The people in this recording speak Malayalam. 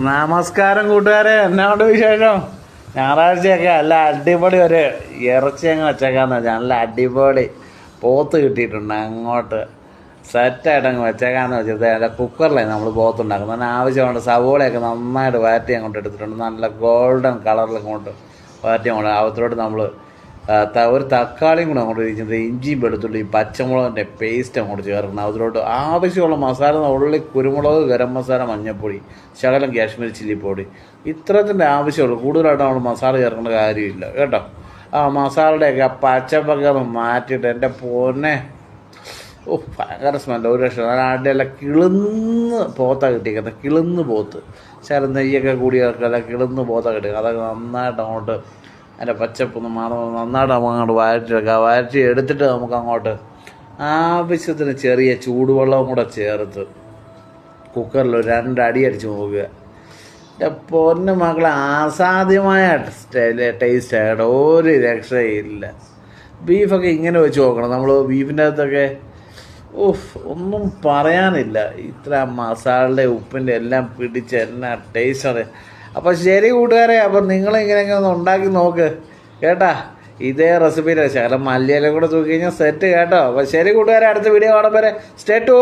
നമസ്കാരം കൂട്ടുകാരെ. എന്നാണ്ട് വിശേഷം? ഞായറാഴ്ചയൊക്കെ നല്ല അടിപൊളി ഒരു ഇറച്ചി അങ്ങ് വെച്ചേക്കാന്ന് വെച്ചാൽ നല്ല അടിപൊളി പോത്ത് കിട്ടിയിട്ടുണ്ട് അങ്ങോട്ട്. സെറ്റായിട്ട് അങ്ങ് വെച്ചേക്കാന്ന് വെച്ചാൽ നല്ല കുക്കറിലേ നമ്മൾ പോത്ത് ഉണ്ടാക്കുന്നത് അതിന് ആവശ്യമുണ്ട് സവോളയൊക്കെ നന്നായിട്ട് വാറ്റി അങ്ങോട്ട് എടുത്തിട്ടുണ്ട്. നല്ല ഗോൾഡൻ കളറിൽ അങ്ങോട്ട് വാറ്റി അങ്ങോട്ട് അവത്തിലോട്ട് നമ്മൾ ഒരു തക്കാളിയും കൂടെ അങ്ങോട്ട് ഇരിക്കുന്നത് ഇഞ്ചിയും വെളുത്തുള്ളിയും പച്ചമുളകിന്റെ പേസ്റ്റ് അങ്ങോട്ട് ചേർക്കണം അതിലോട്ട് ആവശ്യമുള്ള മസാല ഉള്ളി കുരുമുളക് ഗരം മസാല മഞ്ഞൾപ്പൊടി ശകലം കാശ്മീരി ചില്ലി പൊടി ഇത്രത്തിന്റെ ആവശ്യമുള്ളൂ. കൂടുതലായിട്ട് നമ്മൾ മസാല ചേർക്കേണ്ട കാര്യമില്ല. കേട്ടോ? ആ മസാലയുടെയൊക്കെ ആ പച്ചപ്പൊക്കെ മാറ്റിയിട്ട് എന്റെ പൊന്നെ. ഓ ഭയങ്കര സ്മെല്ല ഒരു രക്ഷ ഞാൻ ആടെയല്ല കിളുന്ന് പോത്ത കിട്ടിയിരിക്കുന്നത് കിളുന്ന് പോത്ത്. ശരം നെയ്യൊക്കെ കൂടിയൊക്കെ അല്ല കിളുന്ന് പോത്ത കിട്ടിയത് അതൊക്കെ നന്നായിട്ട് അങ്ങോട്ട് അതിന്റെ പച്ചപ്പൊന്ന് മണം നന്നായിട്ട് നമുക്ക് അങ്ങോട്ട് വഴറ്റിയെടുക്കാം വഴറ്റി എടുത്തിട്ട് നമുക്ക് അങ്ങോട്ട് ആവശ്യത്തിന് ചെറിയ ചൂടുവെള്ളവും കൂടെ ചേർത്ത് കുക്കറിൽ രണ്ടടി അടിച്ച് നോക്കുക എന്റെ പൊന്നു മക്കളെ അസാധ്യമായ ടേസ്റ്റ് ആയിട്ട് ഒരു രക്ഷയില്ല. ബീഫൊക്കെ ഇങ്ങനെ വെച്ച് നോക്കണം. നമ്മൾ ബീഫിന്റെ അകത്തൊക്കെ ഉഫ് ഒന്നും പറയാനില്ല. ഇത്ര മസാലയുടെ ഉപ്പിന്റെ എല്ലാം പിടിച്ച് ടേസ്റ്റ് ടേസ്റ്റാണ് അപ്പോൾ ശരി കൂട്ടുകാരെ അപ്പം നിങ്ങളിങ്ങനെയൊക്കെ ഒന്ന് ഉണ്ടാക്കി നോക്ക്. കേട്ടാ? ഇതേ റെസിപ്പിയിലെ ശകലം മല്ലിയിലും കൂടെ തൂക്കി കഴിഞ്ഞാൽ സെറ്റ് കേട്ടോ. അപ്പോൾ ശരി കൂട്ടുകാരെ അടുത്ത വീഡിയോ കാണുമ്പോൾ സ്റ്റേറ്റ്